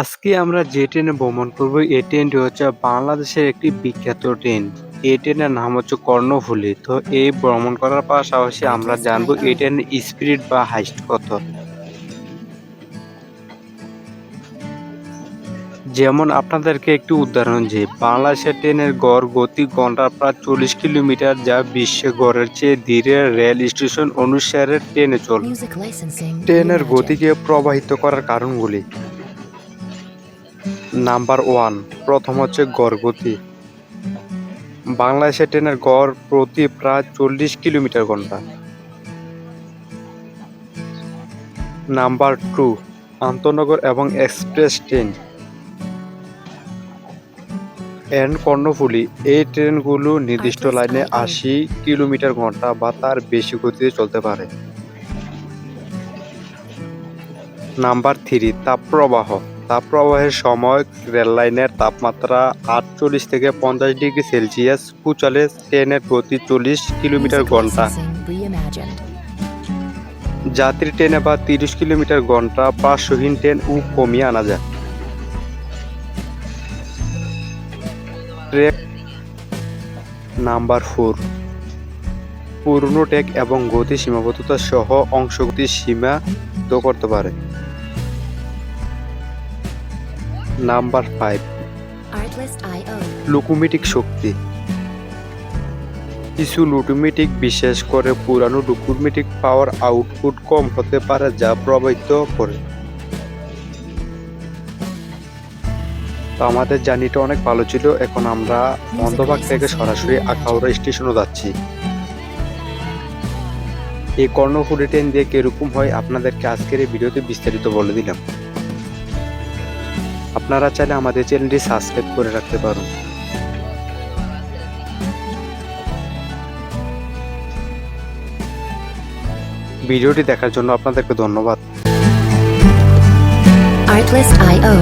আজকে আমরা যে ট্রেনে ভ্রমণ করব এই ট্রেনটি হচ্ছে বাংলাদেশের একটি বিখ্যাত ট্রেন। এই ট্রেনের নাম হচ্ছে কর্ণফুলী। তো এই ভ্রমণ করার পাশাপাশি আমরা জানব এই ট্রেনের স্পিড বা হাইস্ট কত। যেমন আপনাদেরকে একটি উদাহরণ যে বাংলাদেশের ট্রেনের গড় গতি ঘণ্টা প্রায় চল্লিশ কিলোমিটার যা বিশ্বের গড়ের চেয়ে ধীরে রেল স্টেশন অনুসারে ট্রেনে চলে ট্রেনের গতিকে প্রবাহিত করার কারণগুলি। নাম্বার ওয়ান, প্রথম হচ্ছে গড় গতি বাংলাদেশের ট্রেনের গড় প্রতি প্রায় চল্লিশ কিলোমিটার ঘণ্টা। নাম্বার টু, আন্তনগর এবং এক্সপ্রেস ট্রেন। এন কর্ণফুলী, এই ট্রেনগুলো নির্দিষ্ট লাইনে আশি কিলোমিটার ঘণ্টা বা তার বেশি গতিতে চলতে পারে। নাম্বার থ্রি, তাপপ্রবাহ। তাপপ্রবাহের সময় রেল লাইনের তাপমাত্রা আটচল্লিশ থেকে পঞ্চাশ ডিগ্রি সেলসিয়াস পুচালে ট্রেনের গতি চল্লিশ কিলোমিটার ঘণ্টা। যাত্রী ট্রেনে বা তিরিশ কিলোমিটার ঘণ্টা পার্শ্বহীন ট্রেন ও কমিয়ে আনা যায়। Track number four. পুরনো টেক এবং গতি সীমাবদ্ধতা সহ অংশগতি সীমাত করতে পারে। Number five. লুকুমিটিক শক্তি। কিছু লুকুমিটিক বিশেষ করে পুরানো লুকুমিটিক পাওয়ার আউটপুট কম হতে পারে যা প্রভাবিত করে। তো আমাদের জার্নিটা অনেক ভালো ছিল এখন আমরা মন্দবাগ থেকে সরাসরি আখাউড়া স্টেশনে যাচ্ছি। এই কর্ণফুলি ট্রেন দিয়ে কীরকম হয় আপনাদেরকে আজকের এই ভিডিওতে বিস্তারিত বলে দিলাম। আপনারা চাইলে আমাদের চ্যানেলটি সাবস্ক্রাইব করে রাখতে পারেন ভিডিওটি দেখার জন্য আপনাদেরকে ধন্যবাদ Artlist.io.